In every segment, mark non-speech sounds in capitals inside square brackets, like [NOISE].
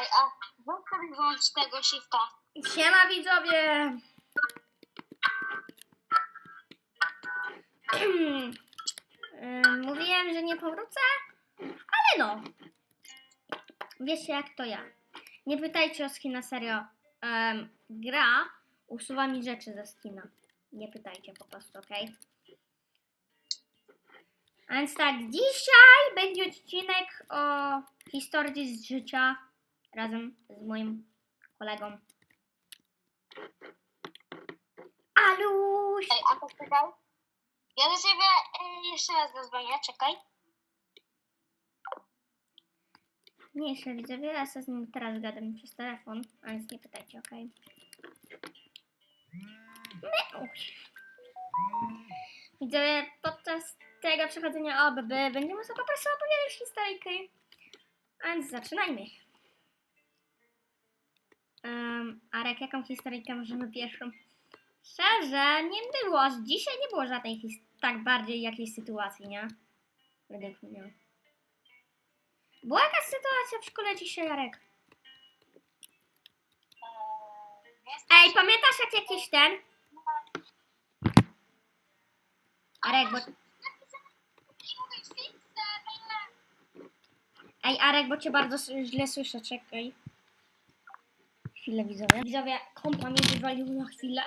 Ej, a weź tego shifta. Siema widzowie! Mówiłem, że nie powrócę, ale no. Wiecie jak to ja. Nie pytajcie o skina serio. Gra usuwa mi rzeczy ze skina. Nie pytajcie po prostu, ok? A więc tak, dzisiaj będzie odcinek o historii z życia razem z moim kolegą Aluś! Ej, a to czekaj. Ja do ciebie e, jeszcze raz zadzwonię, czekaj. Nie, jeszcze widzowie, ja sobie z nim teraz gadam przez telefon, a więc nie pytajcie, okej? Uś. Widzowie, podczas tego przechodzenia OBB będziemy sobie po prostu opowiadać historyjkę. A więc zaczynajmy. Um, Arek, jaką historyjkę możemy pierwszą? Szczerze, nie było, dzisiaj nie było żadnej tak bardziej jakiejś sytuacji, nie? Według mnie. Była jakaś sytuacja w szkole dzisiaj, Jarek? Ej, pamiętasz jak jakiś ten? Arek, bo... Ej, Arek, bo cię bardzo źle słyszę, czekaj. Chwilę, widzowie. Widzowie, kompa mnie wywalił na chwilę.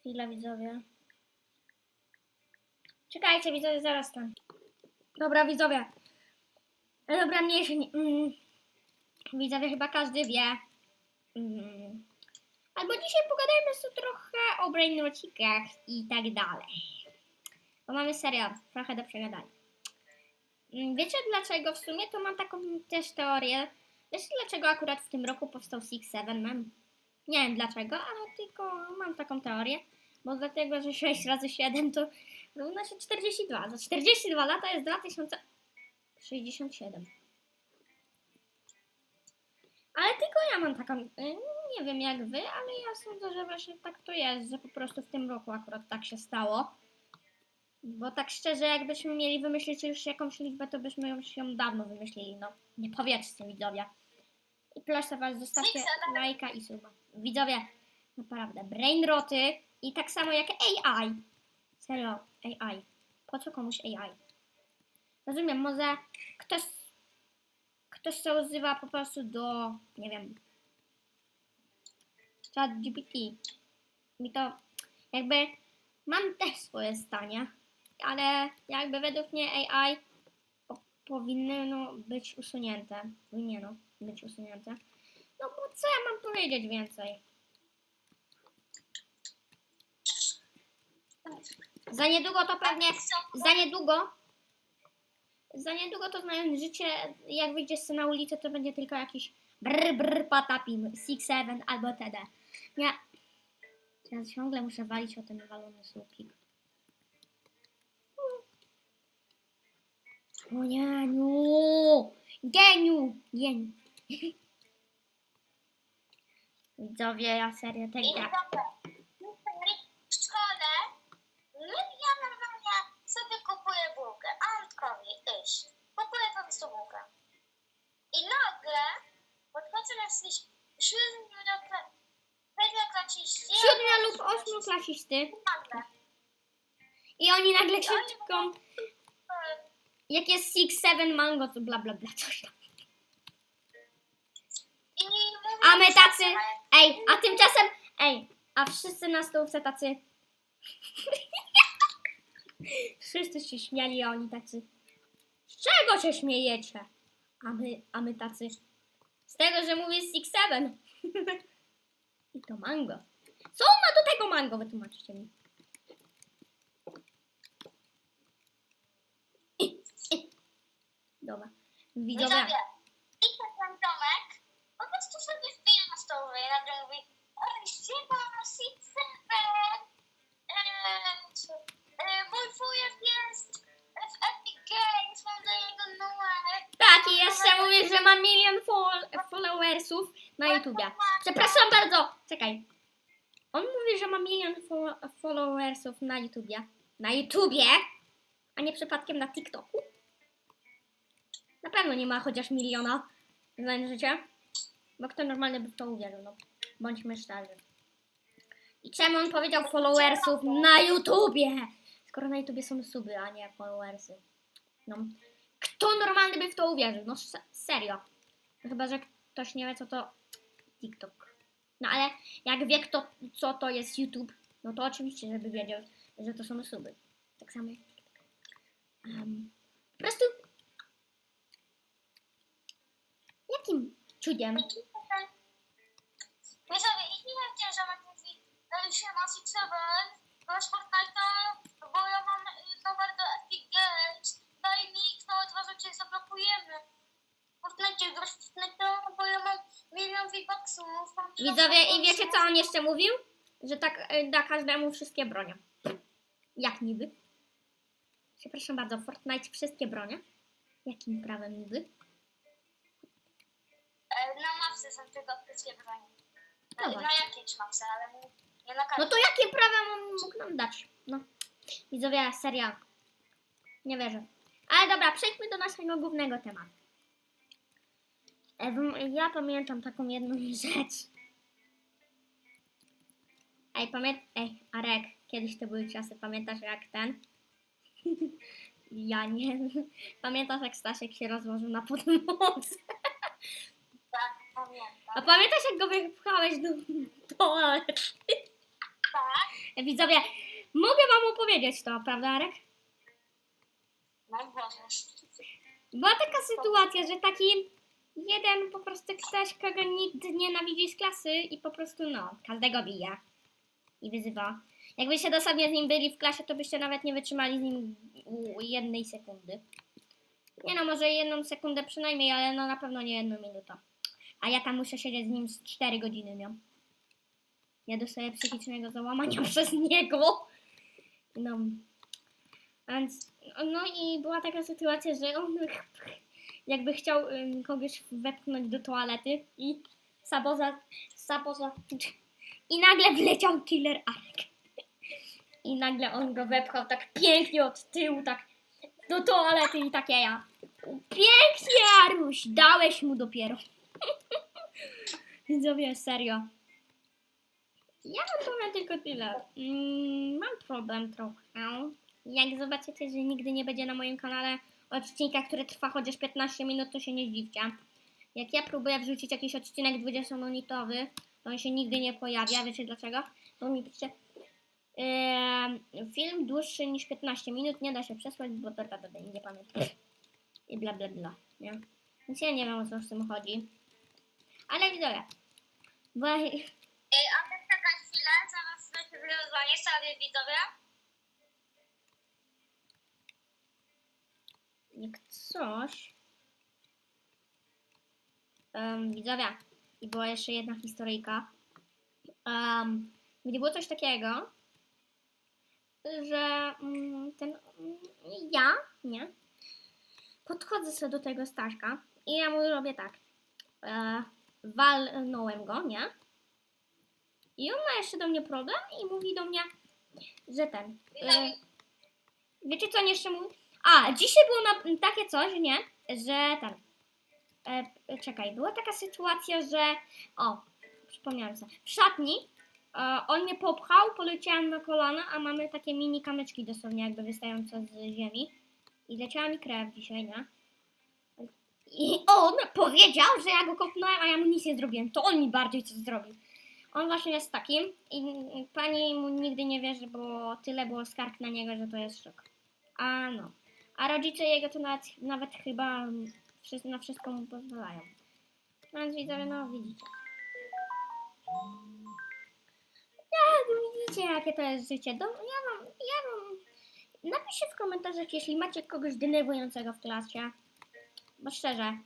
Chwilę, widzowie. Czekajcie, widzowie, zaraz tam. Dobra, widzowie. Dobra, mniejszy. nie- Mm, widzowie, chyba każdy wie. Mm, albo dzisiaj pogadajmy sobie trochę o brainrocikach i tak dalej. Bo mamy serio trochę do przegadania. Mm, Wiecie dlaczego w sumie? To mam taką też teorię. Wiecie dlaczego akurat w tym roku powstał Six Seven? Mam. Nie wiem dlaczego, ale tylko mam taką teorię. Bo dlatego, że 6 razy 7 to równa się 42. Za 42 lata jest 2067. Ale tylko ja mam taką. y, Nie wiem jak wy, ale ja sądzę, że właśnie tak to jest, że po prostu w tym roku akurat tak się stało. Bo tak szczerze, jakbyśmy mieli wymyślić już jakąś liczbę, to byśmy już ją dawno wymyślili. No, nie powiedzcie widzowie. I proszę was, zostawcie lajka i suba. Widzowie, naprawdę, brainroty i tak samo jak AI. Serio, AI. Po co komuś AI? Rozumiem, może ktoś, ktoś się używa po prostu do, nie wiem, chat GPT. Mi to jakby, mam też swoje zdania, ale jakby według mnie AI po, powinny no, być usunięte. Powinno być usunięte. No bo co ja mam powiedzieć więcej? Za niedługo to pewnie, za niedługo, za niedługo to znając życie, jak wyjdzie się na ulicę, to będzie tylko jakiś brr brr patapim, six seven albo td. Ja, ja ciągle muszę walić o ten walony słupik. O Janiu! Geniu! Geniu! Widzowie, ja serio tak I dobra, w szkole ja normalnie sobie kupuję bułkę. Antkowi iść. Kupuję po prostu bułkę. I nagle podchodzę na jakieś siódmioklaciści. Siódmio lub ośmioklasisty. Nagle. I oni nagle krzyczą, jak jest six, seven mango, to bla bla bla, coś tam. A my tacy, ej, a tymczasem, ej, a wszyscy na stołówce tacy. [LAUGHS] wszyscy się śmiali, a oni tacy. Z czego się śmiejecie? A my, a my tacy. Z tego, że mówię six, seven. [LAUGHS] I to mango. Co on ma do tego mango? Wytłumaczcie mi. Dobra. Widzowie. Widzowie, i ten domek po prostu sobie wbija na stołowie i nagle mówi Ej, siema, six seven Eee, Mój wujek jest w Epic Games, mam do niego numer Tak, i jeszcze mówię, że ma milion fol- followersów na YouTubie. Przepraszam bardzo. Czekaj. On mówi, że ma milion fo- followersów na YouTubie. Na YouTubie? A nie przypadkiem na TikToku? Na pewno nie ma chociaż miliona. Znając życie? Bo kto normalny by w to uwierzył, no. Bądźmy szczerzy. I czemu on powiedział followersów na YouTubie? Skoro na YouTubie są suby, a nie followersy. No. Kto normalny by w to uwierzył? No se- serio. No chyba, że ktoś nie wie, co to TikTok. No ale jak wie, kto, co to jest YouTube, no to oczywiście, żeby wiedział, że to są suby. Tak samo. Em, po prostu jakim cudem wiem, że mam mówi, się na Six Seven, masz Fortnite'a, bo ja mam y, numer do Epic Games, daj nick, to dwa rzeczy zablokujemy. Fortnite, grasz w Fortnite'a, bo ja mam milion V-Bucksów. Widzowie, i wiecie co on jeszcze mówił? Że tak y, da każdemu wszystkie bronie. Jak niby? Przepraszam bardzo, Fortnite wszystkie bronie? Jakim prawem niby? E, Na mapce są tylko wszystkie bronie. No na jakiejś mapce, ale mu- nie na No to jakim prawem on mógł nam dać? No. Widzowie, seria. Nie wierzę. Ale dobra, przejdźmy do naszego głównego tematu. E, Ja pamiętam taką jedną [LAUGHS] rzecz. Ej, pamięt... Ej, Arek, kiedyś to były czasy, pamiętasz jak ten? [LAUGHS] ja nie. [LAUGHS] Pamiętasz jak Stasiek się rozłożył na podłodze? Tak, pamiętam. A pamiętasz jak go wypchałeś do toalety? Tak, Widzowie, mogę wam opowiedzieć to, prawda Arek? no możesz. Była taka sytuacja, że taki jeden po prostu ktoś, kogo nikt nienawidzi z klasy i po prostu no, każdego bije i wyzywa. Jakbyście dosłownie z nim byli w klasie, to byście nawet nie wytrzymali z nim jednej sekundy. Nie no, może jedną sekundę przynajmniej, ale no na pewno nie jedną minutę. A ja tam muszę siedzieć z nim z 4 godziny, no. Ja dostaję psychicznego załamania [LAUGHS] przez niego. No. Więc, no i była taka sytuacja, że on [LAUGHS] jakby chciał kogoś wepchnąć do toalety i saboza, saboza [LAUGHS] i nagle wleciał killer Arek. I nagle on go wepchał tak pięknie od tyłu, tak do toalety i takie ja. Pięknie, Aruś, dałeś mu dopiero. Widzowie, serio. Ja wam powiem tylko tyle. Mm, mam problem trochę. Jak zobaczycie, że nigdy nie będzie na moim kanale odcinka, który trwa chociaż 15 minut, to się nie zdziwcie. Jak ja próbuję wrzucić jakiś odcinek 20-minutowy, to on się nigdy nie pojawia. Wiecie dlaczego? Bo mi piszcie, em, film dłuższy niż 15 minut nie da się przesłać, bo to, nie pamiętam. I bla bla bla, nie? Więc ja nie wiem o co w tym chodzi. Ale widzowie, bo Ej, a tak taka chwilę, zaraz sobie wyzwanie sobie widzowie. jak coś. Um, widzowie, i była jeszcze jedna historyjka. Um, gdzie było coś takiego, że mm, ten mm, ja, nie? Podchodzę sobie do tego Staśka i ja mu robię tak. E, walnąłem go, nie? I on ma jeszcze do mnie problem i mówi do mnie, że ten. E, wiecie co on jeszcze mówi? A, dzisiaj było na, takie coś, nie? Że ten. E, czekaj, była taka sytuacja, że. O, przypomniałem sobie. W szatni e, on mnie popchał, poleciałem na kolana, a mamy takie mini kamyczki dosłownie jakby wystające z ziemi. I leciała mi krew dzisiaj, nie? I on powiedział, że ja go kopnąłem, a ja mu nic nie zrobiłem. To on mi bardziej coś zrobił. On właśnie jest takim i pani mu nigdy nie wierzy, bo tyle było skarg na niego, że to jest szok. A no. A rodzice jego to nawet, nawet chyba na wszystko mu pozwalają. No więc widzowie, no widzicie. Ja, widzicie jakie to jest życie. Do, ja wam, ja wam... Napiszcie w komentarzach, jeśli macie kogoś denerwującego w klasie. Bo szczerze,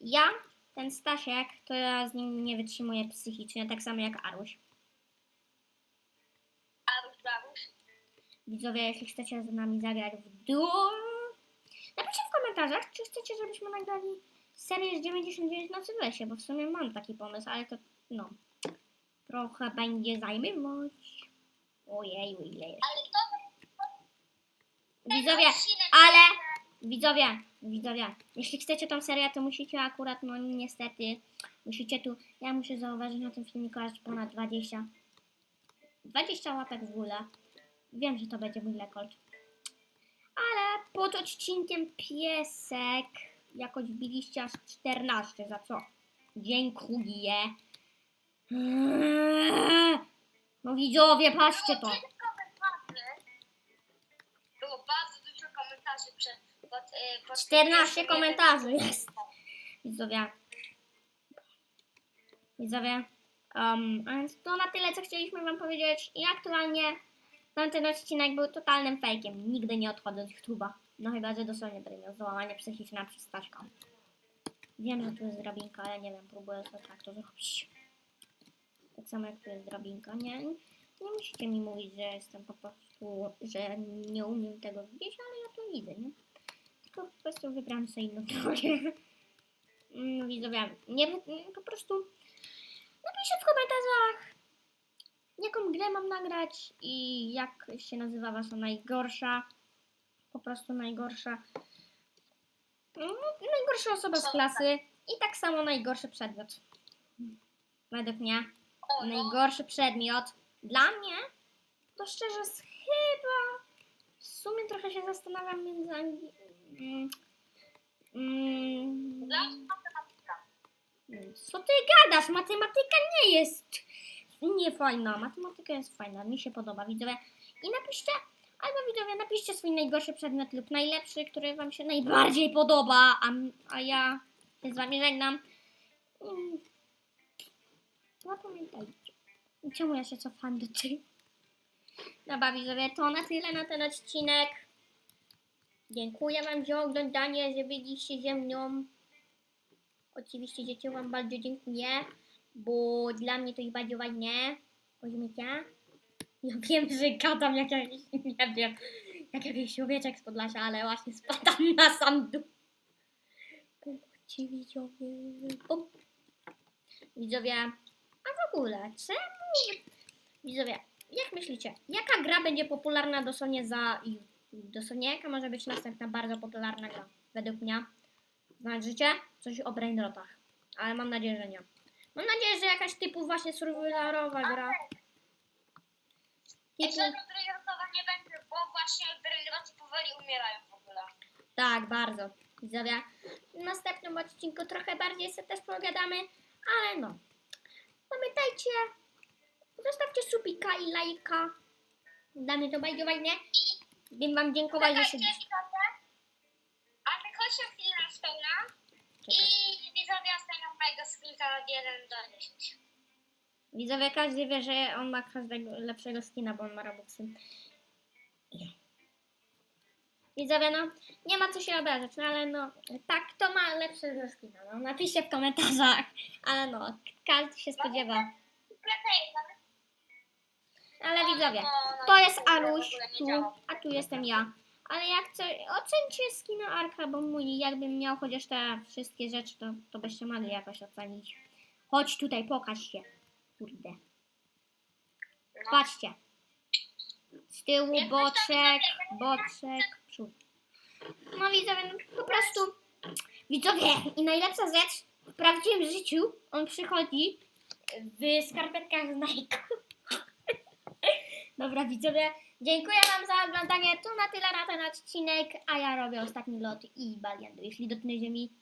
ja, ten Stasiek, to ja z nim nie wytrzymuję psychicznie, tak samo jak Aruś. Aruś, Baruś. Widzowie, jeśli chcecie z nami zagrać w duo, napiszcie w komentarzach, czy chcecie, żebyśmy nagrali serię z 99 nocy w lesie, bo w sumie mam taki pomysł, ale to, no, trochę będzie zajmować. Ojeju, ile jest. Widzowie, ale, widzowie, widzowie, jeśli chcecie tą serię, to musicie akurat, no niestety, musicie tu, ja muszę zauważyć na tym filmiku aż ponad 20, 20 łapek w górę. Wiem, że to będzie mój rekord. Ale pod odcinkiem piesek jakoś wbiliście aż 14, za co dziękuję. No widzowie, patrzcie to. Pod, y, pod 14 komentarzy jest. Widzowie. Widzowie. Um, a więc to na tyle, co chcieliśmy Wam powiedzieć. I aktualnie tamten odcinek był totalnym fejkiem. Nigdy nie odchodzę z YouTube'a. No chyba, że dosłownie będę miał załamanie psychiczne przez Staśka. Wiem, że tu jest drabinka, ale nie wiem, próbuję sobie tak to zrobić. Tak samo jak tu jest drabinka. Nie, nie musicie mi mówić, że jestem po prostu, że nie umiem tego widzieć, ale ja to widzę, prostu wybrałam sobie inną drogę. Mm, Widzowie, nie, po prostu napiszcie w komentarzach, jaką grę mam nagrać i jak się nazywa wasza najgorsza, po prostu najgorsza, mm, najgorsza osoba z klasy i tak samo najgorszy przedmiot. Według mnie no. najgorszy przedmiot dla mnie to szczerze chyba w sumie trochę się zastanawiam między angi... mm, mm, Dla mnie matematyka. co ty gadasz? Matematyka nie jest niefajna. Matematyka jest fajna, mi się podoba, widzowie. I napiszcie, albo widzowie, napiszcie swój najgorszy przedmiot lub najlepszy, który wam się najbardziej podoba, a, a ja się z wami żegnam. Mm. Zapamiętajcie. Czemu ja się cofam do tyłu? Dobra, widzowie, to na tyle na ten odcinek. Dziękuję wam za oglądanie, że byliście ze mną. Oczywiście dzieci wam bardzo dziękuję, bo dla mnie to jest bardzo ważne. Rozumiecie? Ja [LAUGHS] wiem, że gadam jak jakiś, nie wiem, jak jakiś człowieczek z Podlasia, ale właśnie spadam na sam dół. Widzowie. Widzowie, a w ogóle, czemu? Widzowie, jak myślicie, jaka gra będzie popularna dosłownie za... Dosłownie jaka może być następna bardzo popularna gra? Według mnie. Znaczycie? Coś o brainrotach. Ale mam nadzieję, że nie. Mam nadzieję, że jakaś typu właśnie survivalowa gra. Jeszcze Typu, do Braillerotowa nie będzie, bo właśnie Brailleroty powoli umierają w ogóle. tak, bardzo. Widzowie, w następnym odcinku trochę bardziej sobie też pogadamy, ale no. Pamiętajcie, zostawcie subika i lajka. Mnie to bardzo fajnie. I Bym wam dziękować, że czekajcie, siedzicie. widzowie. A my chodźmy chwilę na spełna i widzowie ostatnią mojego skillka od 1 do 10. Widzowie, każdy wie, że on ma każdego lepszego skina, bo on ma robuxy. Widzowie, no, nie ma co się obrażać, no ale no, tak, to ma lepszego skina, no, napiszcie w komentarzach, ale no, każdy się spodziewa. Sklepej, Ale widzowie, no, no, to jest nie tu, a tu jestem ja. Ale jak chcę, ocencie skina Arka, bo mój, jakbym miał chociaż te wszystkie rzeczy, to, to byście mogli jakoś ocenić. Chodź tutaj, pokaż się. Kurde. No. Patrzcie. Z tyłu boczek, boczek, przód. No widzowie, no, po prostu widzowie i najlepsza rzecz w prawdziwym życiu on przychodzi w skarpetkach z Nike. Dobra widzowie, dziękuję wam za oglądanie. To na tyle na ten odcinek, a ja robię ostatni lot i baliandu. Jeśli dotknę ziemi,